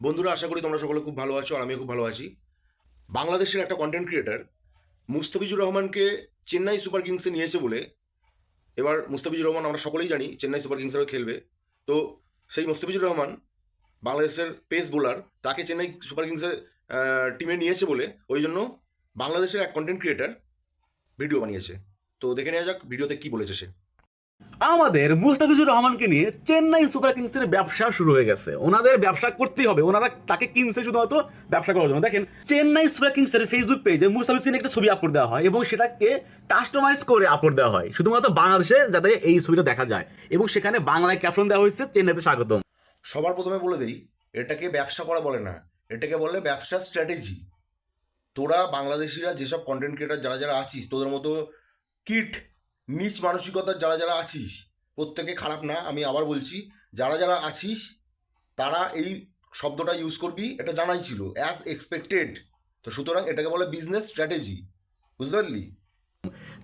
বন্ধুরা, আশা করি তোমরা সকলে খুব ভালো আছো আর আমিও খুব ভালো আছি। বাংলাদেশের একটা কন্টেন্ট ক্রিয়েটার মুস্তাফিজুর রহমানকে চেন্নাই সুপার কিংসে নিয়েছে বলে। এবার মুস্তাফিজুর রহমান, আমরা সকলেই জানি চেন্নাই সুপার কিংসেরও খেলবে। তো সেই মুস্তাফিজুর রহমান বাংলাদেশের পেস বোলার তাকে চেন্নাই সুপার কিংসের টিমে নিয়েছে বলে। ওই জন্য বাংলাদেশের এক কন্টেন্ট ক্রিয়েটার ভিডিও বানিয়েছে। তো দেখে নেওয়া যাক ভিডিওতে কী বলেছে সে। আমাদের মুস্তাফিজুর রহমানকে নিয়ে চেন্নাই সুপার কিংসের ব্যবসা শুরু হয়ে গেছে। ওনাদের ব্যবসা করতেই হবে। ওনারা তাকে কিনছে শুধুমাত্র ব্যবসা করার জন্য। দেখেন, চেন্নাই সুপার কিংসের ফেসবুক পেজে মুস্তাফিজকে নিয়ে একটা ছবি আপলোড দেওয়া হয় এবং সেটাকে কাস্টমাইজ করে আপলোড দেওয়া হয়। শুধুমাত্র বাংলাদেশে যাতে এই ছবিটা দেখা যায়। এবং সেখানে বাংলায় ক্যাপশন দেওয়া হয়েছে, চেন্নাইতে স্বাগতম। সবার প্রথমে বলে দিই, এটাকে ব্যবসা করা বলে না। এটাকে বলে ব্যবসা স্ট্র্যাটেজি তোরা বাংলাদেশিরা যেসব কন্টেন্ট ক্রিয়েটার যারা যারা আছিস, তোদের মতো কিট নিচ মানসিকতার যারা যারা আছিস, প্রত্যেকে খারাপ না, আমি আবার বলছি, যারা যারা আছিস, তারা এই শব্দটা ইউজ করবি, এটা জানাই ছিল অ্যাজ এক্সপেক্টেড তো সুতরাং এটাকে বলে বিজনেস স্ট্র্যাটেজি বুঝতে পারলি?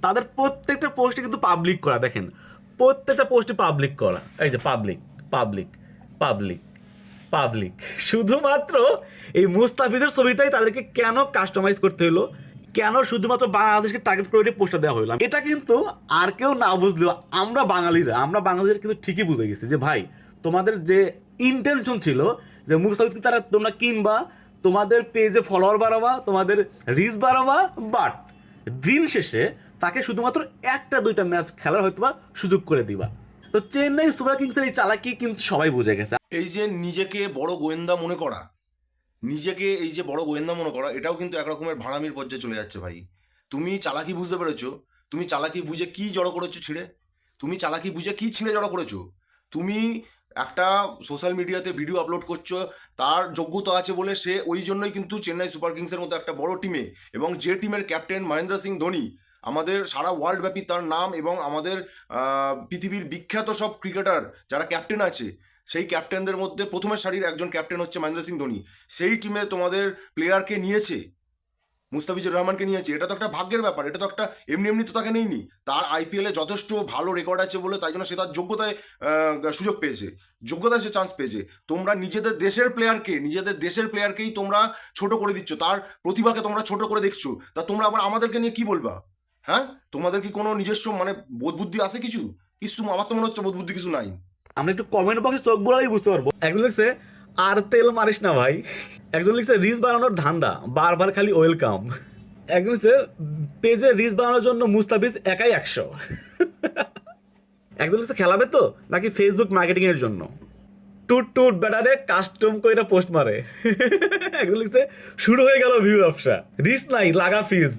তাদের প্রত্যেকটা পোস্টে কিন্তু পাবলিক করা, দেখেন। প্রত্যেকটা পোস্টে পাবলিক করা। এই যে পাবলিক পাবলিক পাবলিক পাবলিক শুধুমাত্র এই মুস্তাফিজের ছবিটাই তাদেরকে কেন কাস্টমাইজ করতে হলো? কেন শুধুমাত্র বাংলাদেশকে টার্গেট করে পোস্টটা দেওয়া হলো? এটা কিন্তু আর কেউ না বুঝলেও আমরা বাঙালিরা আমরা বাঙালিরা কিন্তু ঠিকই বুঝে গেছি যে, ভাই, তোমাদের যে ইন্টেনশন ছিল যে মুস্তাফিজকে তারা তোমরা কিনবা, তোমাদের পেজে ফলোয়ার বাড়াবা, তোমাদের রিচ বাড়াবা বাট দিন শেষে তাকে শুধুমাত্র একটা দুইটা ম্যাচ খেলার হয়তো বা সুযোগ করে দিবা। তো চেন্নাই সুপার কিংসের এই চালাকি কিন্তু সবাই বুঝে গেছে। এই যে নিজেকে বড় গোয়েন্দা মনে করা নিজেকে এই যে বড় গোয়েন্দা মনে করা, এটাও কিন্তু এক রকমের ভাড়ামির পর্যায়ে চলে যাচ্ছে ভাই। তুমি চালাকি বুঝতে পেরেছ? তুমি চালাকি বুঝে কি জড়ো করেছ ছিঁড়ে? তুমি চালাকি বুঝে কি ছিঁড়ে জড়ো করেছ? তুমি একটা সোশ্যাল মিডিয়াতে ভিডিও আপলোড করছ, তার যোগ্যতা আছে বলে সে ওই জন্যই কিন্তু চেন্নাই সুপার কিংসের মতো একটা বড় টিমে এবং যে টিমের ক্যাপ্টেন মহেন্দ্র সিং ধোনি, আমাদের সারা ওয়ার্ল্ড ব্যাপী তার নাম এবং আমাদের পৃথিবীর বিখ্যাত সব ক্রিকেটার যারা ক্যাপ্টেন আছে সেই ক্যাপ্টেনদের মধ্যে প্রথমের সারির একজন ক্যাপ্টেন হচ্ছে মহেন্দ্র সিং ধোনি। সেই টিমে তোমাদের প্লেয়ারকে নিয়েছে, মুস্তাফিজুর রহমানকে নিয়েছে। এটা তো একটা ভাগ্যের ব্যাপার, এটা তো একটা এমনি এমনি তো তাকে নেইনি। তার আইপিএলে যথেষ্ট ভালো রেকর্ড আছে বলে তাই জন্য সে তার যোগ্যতায় সুযোগ পেয়েছে, যোগ্যতায় সে চান্স পেয়েছে। তোমরা নিজেদের দেশের প্লেয়ারকে নিজেদের দেশের প্লেয়ারকেই তোমরা ছোট করে দিচ্ছ, তার প্রতিভাকে তোমরা ছোট করে দেখছ। তা তোমরা আবার আমাদেরকে নিয়ে কি বলবা? হ্যাঁ? তোমাদের কি কোনো নিজস্ব মানে বোধ বুদ্ধি আছে কিছু? কিছু, আমার তো মনে হচ্ছে বোধ বুদ্ধি কিছু নাই। আমরা একটু কমেন্ট বক্সে চোখ বোলালেই বুঝতে পারব। একজন লিখছে, আর তেল মারিস না ভাই। একজন লিখছে, রিস বানানোর ধান্দা, বারবার খালি ওয়েলকাম। একজন লিখছে, পেজে রিস বানানোর জন্য মুস্তাফিজ একাই একশো। একজন লিখছে, খেলাবে তো, নাকি ফেসবুক মার্কেটিং এর জন্য? টুট টুট ব্যাটারে কাস্টম কইরা পোস্ট মারে। একজন লিখছে, শুরু হয়ে গেল ভিউ ব্যবসা, রিস নাই, লাগা ফিজ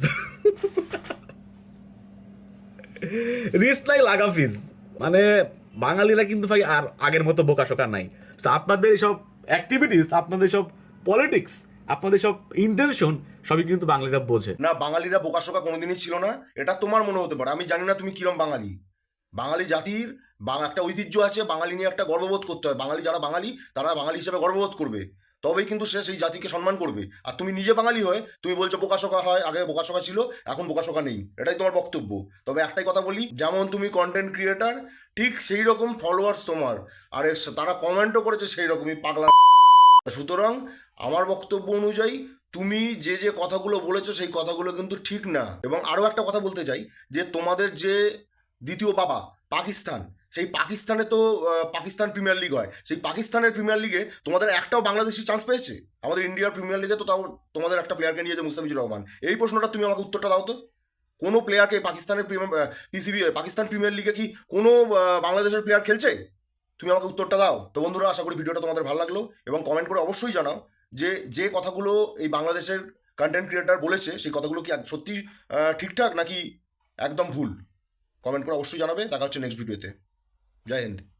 রিস্ক নাই, লাগা ফিজ মানে বাঙালিরা কিন্তু ভাই আর আগের মতো বোকা শোকা নাই। তো আপনাদের এইসব অ্যাক্টিভিটিস আপনাদের সব পলিটিক্স আপনাদের সব ইন্টেনশন সবই কিন্তু বাঙালিরা বোঝে। না, বাঙালিরা বোকাশোকা কোনোদিনই ছিল না। এটা তোমার মনে হতে পারে। আমি জানি না তুমি কিরম বাঙালি। বাঙালি জাতির একটা ঐতিহ্য আছে, বাঙালি নিয়ে একটা গর্ববোধ করতে হয়। বাঙালি যারা বাঙালি, তারা বাঙালি হিসেবে গর্ববোধ করবে। তবেই কিন্তু সে সেই জাতিকে সম্মান করবে। আর তুমি নিজে বাঙালি হয়ে, তুমি বলছো বোকাশোকা হয়, আগে বোকাশোকা ছিল, এখন বোকাশোকা নেই। এটাই তোমার বক্তব্য। তবে একটাই কথা বলি, যেমন তুমি কন্টেন্ট ক্রিয়েটার ঠিক সেই রকম ফলোয়ার্স তোমার। আর তারা কমেন্টও করেছে সেই রকমই পাগলা সুতরাং আমার বক্তব্য অনুযায়ী তুমি যে যে কথাগুলো বলেছ সেই কথাগুলো কিন্তু ঠিক না। এবং আরও একটা কথা বলতে চাই, যে তোমাদের যে দ্বিতীয় বাবা, পাকিস্তান সেই পাকিস্তানে তো পাকিস্তান প্রিমিয়ার লিগ হয়। সেই পাকিস্তানের প্রিমিয়ার লিগে তোমাদের একটাও বাংলাদেশি চান্স পেয়েছে? আমাদের ইন্ডিয়ার প্রিমিয়ার লিগে তো তাও তোমাদের একটা প্লেয়ারকে নিয়েছে মুস্তাফিজুর রহমান। এই প্রশ্নটা তুমি আমাকে উত্তরটা দাও তো। কোনো প্লেয়ারকে পাকিস্তানের পিসিবি পাকিস্তান প্রিমিয়ার লিগে কি কোনো বাংলাদেশের প্লেয়ার খেলছে? তুমি আমাকে উত্তরটা দাও। তো বন্ধুরা, আশা করি ভিডিওটা তোমাদের ভালো লাগল এবং কমেন্ট করে অবশ্যই জানাও যে যে কথাগুলো এই বাংলাদেশের কন্টেন্ট ক্রিয়েটার বলেছে, সেই কথাগুলো কি সত্যি ঠিকঠাক নাকি একদম ভুল? কমেন্ট করে অবশ্যই জানাবে। দেখা হচ্ছে নেক্সট ভিডিওতে جاي عندي.